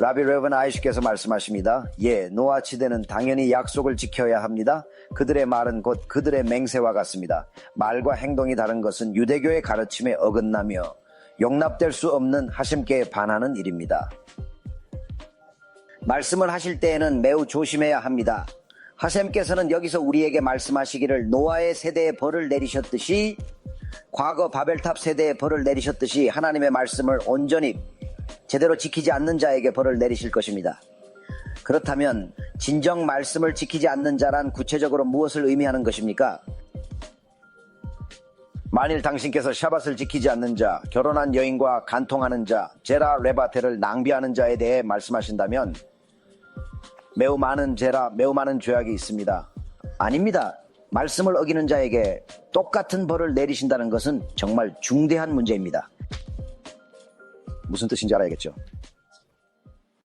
라비 레븐 아이시께서 말씀하십니다. 예, 노아 시대는 당연히 약속을 지켜야 합니다. 그들의 말은 곧 그들의 맹세와 같습니다. 말과 행동이 다른 것은 유대교의 가르침에 어긋나며 용납될 수 없는 하심께 반하는 일입니다. 말씀을 하실 때에는 매우 조심해야 합니다. 하셈께서는 여기서 우리에게 말씀하시기를 노아의 세대에 벌을 내리셨듯이 과거 바벨탑 세대에 벌을 내리셨듯이 하나님의 말씀을 온전히 제대로 지키지 않는 자에게 벌을 내리실 것입니다. 그렇다면 진정 말씀을 지키지 않는 자란 구체적으로 무엇을 의미하는 것입니까? 만일 당신께서 샤밧을 지키지 않는 자, 결혼한 여인과 간통하는 자, 제라 레바테를 낭비하는 자에 대해 말씀하신다면 매우 많은 죄라, 매우 많은 죄악이 있습니다. 아닙니다. 말씀을 어기는 자에게 똑같은 벌을 내리신다는 것은 정말 중대한 문제입니다. 무슨 뜻인지 알아야겠죠?